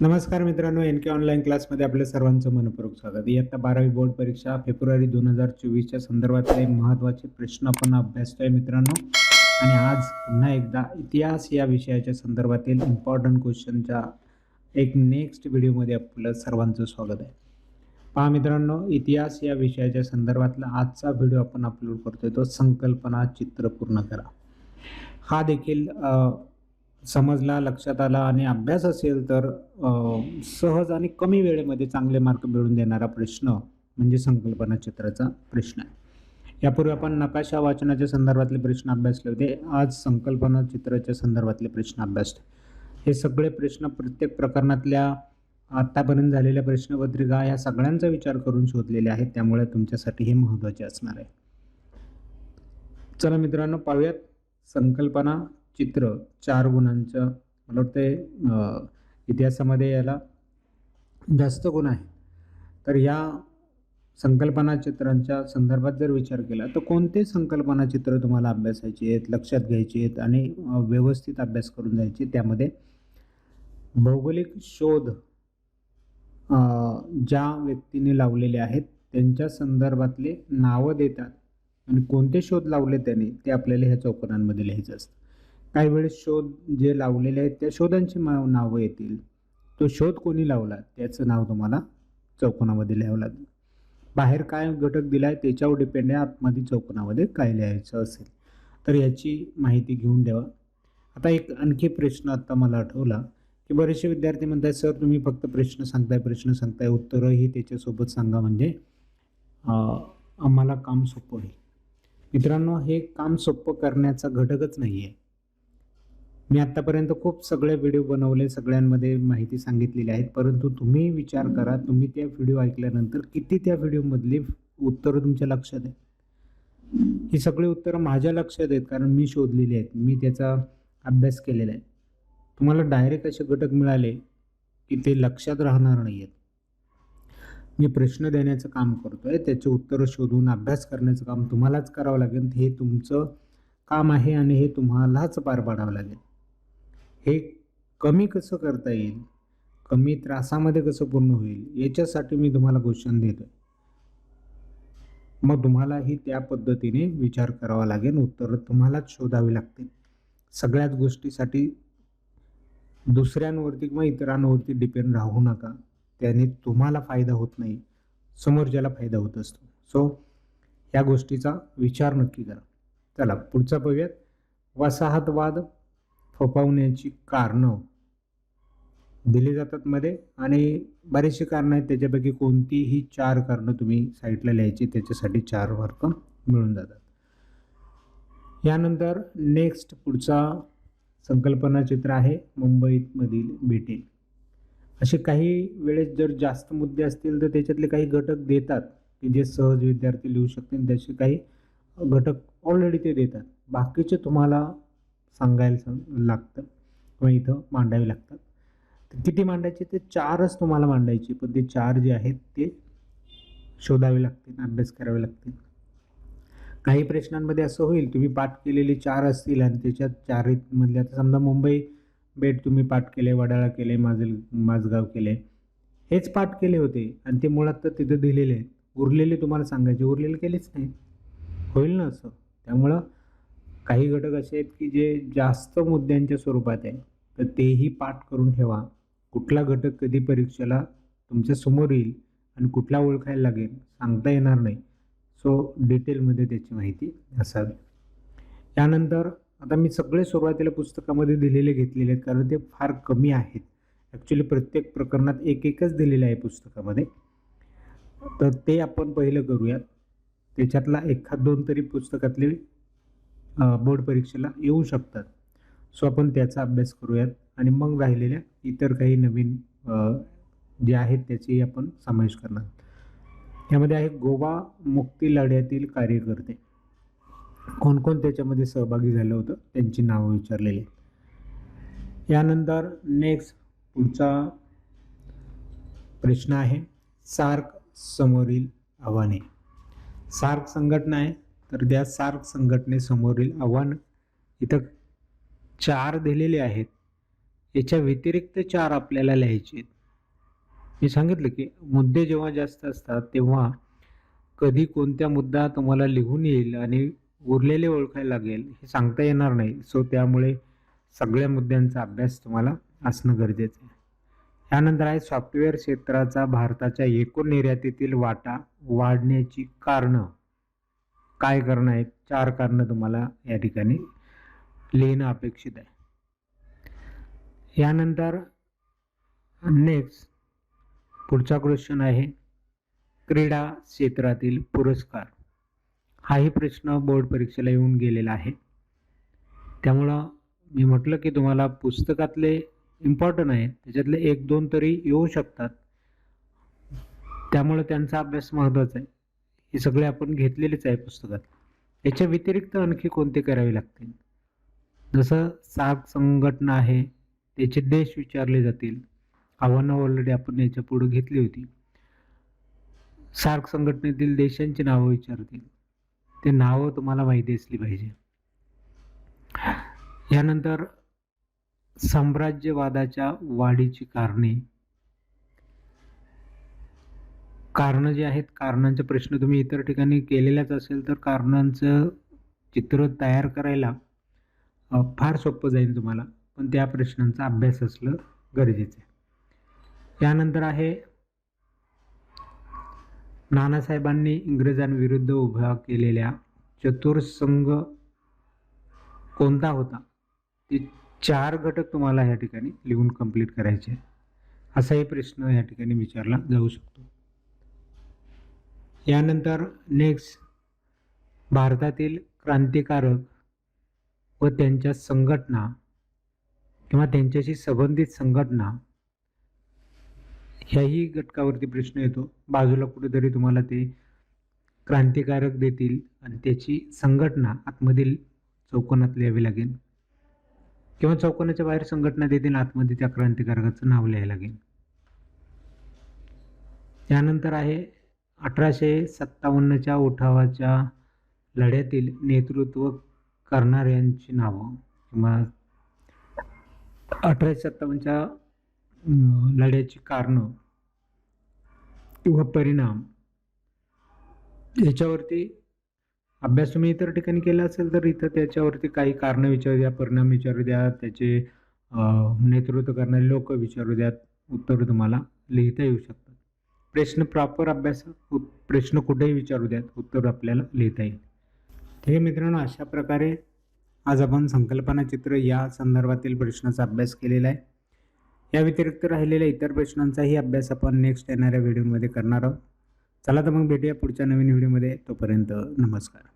नमस्कार मित्रांनो एन के ऑनलाईन क्लासमध्ये आपल्या सर्वांचं मनपूर्वक स्वागत. इयत्ता बारावी बोर्ड परीक्षा फेब्रुवारी दोन हजार चोवीसच्या संदर्भातले महत्त्वाचे प्रश्न आपण अभ्यासतोय मित्रांनो. आणि आज पुन्हा एकदा इतिहास या विषयाच्या संदर्भातील इम्पॉर्टंट क्वेश्चनच्या एक नेक्स्ट व्हिडिओमध्ये आपलं सर्वांचं स्वागत आहे. पहा मित्रांनो इतिहास या विषयाच्या संदर्भातला आजचा व्हिडिओ आपण अपलोड करतोय तो संकल्पना चित्र पूर्ण करा. हा देखील समजला लक्षात आला आणि अभ्यास असेल तर सहज आणि कमी वेळेमध्ये चांगले मार्क मिळवून देणारा प्रश्न म्हणजे संकल्पना चित्राचा प्रश्न आहे. यापूर्वी आपण नकाशा वाचनाच्या संदर्भातले प्रश्न अभ्यासले होते. आज संकल्पना चित्राच्या संदर्भातले प्रश्न अभ्यासले हे सगळे प्रश्न प्रत्येक प्रकरणातल्या आत्तापर्यंत झालेल्या प्रश्नपत्रिका ह्या सगळ्यांचा विचार करून शोधलेले आहेत. त्यामुळे तुमच्यासाठी हे महत्त्वाचे असणार आहे. चला मित्रांनो पाहूयात संकल्पना चित्र चार गुणांचं. मला वाटतं इतिहासामध्ये याला जास्त गुण आहे तर या संकल्पना चित्रांच्या संदर्भात जर विचार केला तर कोणते संकल्पना चित्र तुम्हाला अभ्यासायचे आहेत लक्षात घ्यायचे आहेत आणि व्यवस्थित अभ्यास करून जायचे त्यामध्ये भौगोलिक शोध ज्या व्यक्तीने लावलेले आहेत त्यांच्या संदर्भातले नावं देतात आणि कोणते शोध लावले त्याने ते आपल्याला ह्या चौकटांमध्ये लिहायचं असतं. काही वेळेस शोध जे लावलेले आहेत त्या शोधांची मा नावं येतील. तो शोध कोणी लावला? त्याचं नाव तुम्हाला चौकोनामध्ये लिहावं लागेल. बाहेर काय घटक दिला आहे त्याच्यावर डिपेंड आहे. आतमध्ये चौकोनामध्ये काय लिहायचं असेल. तर याची माहिती घेऊन ठेवा. आता एक आणखी प्रश्न आत्ता मला आठवला की बरेचसे विद्यार्थी म्हणतात सर तुम्ही फक्त प्रश्न सांगताय प्रश्न सांगताय. उत्तरंही त्याच्यासोबत सांगा. म्हणजे आम्हाला काम सोपं होईल. मित्रांनो हे काम सोपं करण्याचा घटकच नाही आहे मी आत्तापर्यंत खूप सगळे व्हिडिओ बनवले सगळ्यांमध्ये माहिती सांगितलेली आहेत. परंतु तुम्ही विचार करा तुम्ही त्या व्हिडिओ ऐकल्यानंतर किती त्या व्हिडिओमधली उत्तरं तुमच्या लक्षात आहेत? ही सगळी उत्तरं माझ्या लक्षात आहेत कारण मी शोधलेली आहेत. मी त्याचा अभ्यास केलेला आहे. तुम्हाला डायरेक्ट असे घटक मिळाले की ते लक्षात राहणार नाही आहेत मी प्रश्न देण्याचं काम करतो आहे त्याचे उत्तरं शोधून अभ्यास करण्याचं काम तुम्हालाच करावं लागेल. हे तुमचं काम आहे आणि हे तुम्हालाच पार पाडावं लागेल. हे कमी कसं करता येईल? कमी त्रासामध्ये कसं पूर्ण होईल? याच्यासाठी मी तुम्हाला क्वेश्चन देतो मग तुम्हालाही त्या पद्धतीने विचार करावा लागेल. उत्तरं तुम्हालाच शोधावी लागतील. सगळ्याच गोष्टीसाठी दुसऱ्यांवरती किंवा इतरांवरती डिपेंड राहू नका. त्याने तुम्हाला फायदा होत नाही. समोरच्याला फायदा होत असतो. सो ह्या गोष्टीचा विचार नक्की करा. चला पुढचा पाहूयात वसाहतवाद फोफावण्याची कारणं दिली जातात मध्ये. आणि बरेचशी कारणं आहेत. त्याच्यापैकी कोणतीही चार कारणं तुम्ही साईटला लिहायची त्याच्यासाठी चार मार्क मिळून जातात. यानंतर नेक्स्ट पुढचा संकल्पना चित्र आहे मुंबईमधील बेटे असे काही वेळेस जर जास्त मुद्दे असतील तर त्याच्यातले काही घटक देतात की जे सहज विद्यार्थी लिहू शकतील. त्याचे काही घटक ऑलरेडी ते देतात. बाकीचे तुम्हाला सांगायला सांग लागतं. किंवा इथं मांडावे लागतात. तर किती मांडायचे ते चारच तुम्हाला मांडायचे. पण ते चार जे आहेत ते शोधावे लागतील अभ्यास करावे लागतील. काही प्रश्नांमध्ये असं होईल तुम्ही पाठ केलेले चार असतील आणि त्याच्यात चारीमधले आता समजा मुंबई बेट तुम्ही पाठ केले वडाळा केले माजल माझगाव केले. हेच पाठ केले होते आणि ते मुळात तर तिथं दिलेले आहेत. उरलेले तुम्हाला सांगायचे. उरलेले केलेच नाही होईल ना असं? त्यामुळं काही घटक असे आहेत की जे जास्त मुद्द्यांच्या स्वरूपात आहे तर तेही पाठ करून ठेवा. कुठला घटक कधी परीक्षेला तुमच्यासमोर येईल आणि कुठला ओळखायला लागेल सांगता येणार नाही. सो डिटेलमध्ये त्याची माहिती असावी. त्यानंतर आता मी सगळे सुरुवातीला पुस्तकामध्ये दिलेले घेतलेले आहेत कारण ते फार कमी आहेत. ॲक्च्युली प्रत्येक प्रकरणात एक एकच दिलेलं आहे पुस्तकामध्ये. तर ते आपण पहिलं करूयात. त्याच्यातला एखाद दोन तरी पुस्तकातले बोर्ड परीक्षेला येऊ शकतात. सो आपण त्याचा अभ्यास करूयात. आणि मग राहिलेल्या इतर काही नवीन जे आहेत त्याचेही आपण समावेश करणार. यामध्ये आहे गोवा मुक्ती लढ्यातील कार्यकर्ते. कोण कोण त्याच्यामध्ये सहभागी झालं होतं त्यांची नावं विचारलेली यानंतर नेक्स्ट पुढचा प्रश्न आहे सार्क समोरील आव्हाने. सार्क संघटना आहे तर त्या सार्क संघटनेसमोरील आव्हान इथं चार दिलेले आहेत. याच्या व्यतिरिक्त चार आपल्याला लिहायचे आहेत. मी सांगितलं की मुद्दे जेव्हा जास्त असतात तेव्हा कधी कोणत्या मुद्दा तुम्हाला लिहून येईल आणि उरलेले ओळखायला लागेल हे सांगता येणार नाही. सो त्यामुळे सगळ्या मुद्द्यांचा अभ्यास तुम्हाला असणं गरजेचं आहे. त्यानंतर आहे सॉफ्टवेअर क्षेत्राचा भारताच्या एकूण निर्यातीतील वाटा वाढण्याची कारणं. काय कारणं आहेत चार कारणं तुम्हाला या ठिकाणी लिहिणं अपेक्षित आहे. यानंतर नेक्स्ट पुढचा क्वेश्चन आहे क्रीडा क्षेत्रातील पुरस्कार. हाही प्रश्न बोर्ड परीक्षेला येऊन गेलेला आहे. त्यामुळं मी म्हटलं की तुम्हाला पुस्तकातले इम्पॉर्टंट आहेत त्याच्यातले एक दोन तरी येऊ शकतात. त्यामुळं त्यांचा अभ्यास महत्त्वाचा आहे. हे सगळे आपण घेतलेलेच आहे पुस्तकात. याच्या व्यतिरिक्त आणखी कोणते करावे लागतील? जसं साग संघटना आहे त्याचे देश विचारले जातील. आव्हानं ऑलरेडी आपण याच्यापुढे घेतली होती. सार्क संघटनेतील देशांची नावं विचारतील. ते नावं तुम्हाला माहिती असली पाहिजे. यानंतर साम्राज्यवादाच्या वाढीची कारणे कारणं जे आहेत कारणांचे प्रश्न तुम्ही इतर ठिकाणी केलेल्याच असेल तर कारणांचं चित्र तयार करायला फार सोपं जाईल तुम्हाला. पण त्या प्रश्नांचा अभ्यास असलं गरजेचं आहे. यानंतर आहे नानासाहेबांनी इंग्रजांविरुद्ध उभा केलेल्या चतुर्संघ कोणता होता? ते चार घटक तुम्हाला या ठिकाणी लिहून कंप्लीट करायचे असाही प्रश्न या ठिकाणी विचारला जाऊ शकतो. यानंतर नेक्स्ट भारतातील क्रांतिकारक व त्यांच्या संघटना किंवा त्यांच्याशी संबंधित संघटना ह्याही घटकावरती प्रश्न येतो. बाजूला कुठेतरी तुम्हाला ते क्रांतिकारक देतील आणि त्याची संघटना आतमधील चौकोनात लिहावी लागेल. किंवा चौकोनाच्या बाहेर संघटना देतील आतमध्ये त्या क्रांतिकारकाचं नाव लिहायला लागेल. त्यानंतर आहे अठराशे सत्तावन्नच्या उठावाच्या लढ्यातील नेतृत्व करणाऱ्यांची नावं. किंवा अठराशे सत्तावन्नच्या लढ्याची कारणं किंवा परिणाम याच्यावरती अभ्यास तुम्ही इतर ठिकाणी केला असेल तर इथं त्याच्यावरती काही कारणं विचारू द्या परिणाम विचारू द्या त्याचे नेतृत्व करणारे लोक विचारू द्यात उत्तर तुम्हाला लिहिता येऊ शकतात. प्रश्न प्रॉपर अभ्यास प्रश्न कुठेही विचारू द्यात उत्तर आपल्याला लिहिता येईल. ठीक आहे मित्रांनो अशा प्रकारे आज आपण संकल्पना चित्र या संदर्भातील प्रश्नाचा अभ्यास केलेला आहे. या व्यतिरिक्त राहिलेल्या इतर प्रश्नांचाही अभ्यास आपण नेक्स्ट येणाऱ्या व्हिडिओमध्ये करणार आहोत. चला तर मग भेटूया पुढच्या नवीन व्हिडिओमध्ये तोपर्यंत नमस्कार.